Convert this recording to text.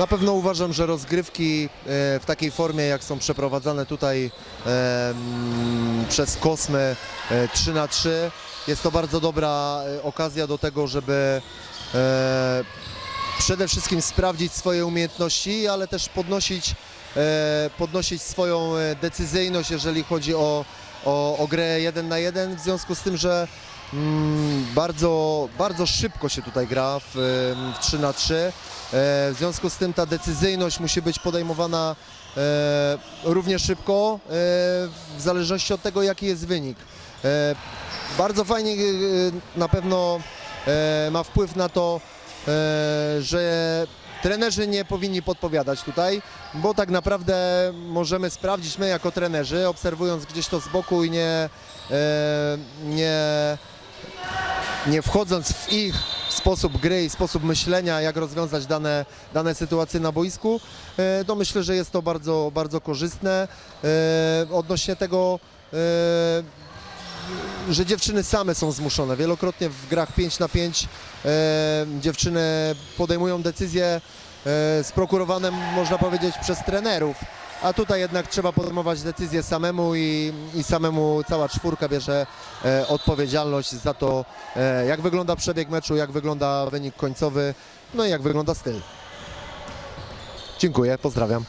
Na pewno uważam, że rozgrywki e, w takiej formie, jak są przeprowadzane tutaj e, mm, przez Kosmę e, 3 na 3 jest to bardzo dobra okazja do tego, żeby przede wszystkim sprawdzić swoje umiejętności, ale też podnosić, podnosić swoją decyzyjność, jeżeli chodzi o, o, o grę 1 na 1, w związku z tym, że mm, bardzo, bardzo szybko się tutaj gra w, w 3 na 3 e, w związku z tym ta decyzyjność musi być podejmowana e, równie szybko, e, w zależności od tego, jaki jest wynik. E, bardzo fajnie e, na pewno e, ma wpływ na to, e, że trenerzy nie powinni podpowiadać tutaj, bo tak naprawdę możemy sprawdzić my jako trenerzy, obserwując gdzieś to z boku i nie, e, nie, nie wchodząc w ich sposób gry i sposób myślenia, jak rozwiązać dane, dane sytuacje na boisku, e, to myślę, że jest to bardzo, bardzo korzystne. E, Odnośnie tego że dziewczyny same są zmuszone. Wielokrotnie w grach 5 na 5 e, dziewczyny podejmują decyzje e, sprokurowane, można powiedzieć, przez trenerów. A tutaj jednak trzeba podejmować decyzje samemu i, i samemu cała czwórka bierze e, odpowiedzialność za to, e, jak wygląda przebieg meczu, jak wygląda wynik końcowy, no i jak wygląda styl. Dziękuję, pozdrawiam.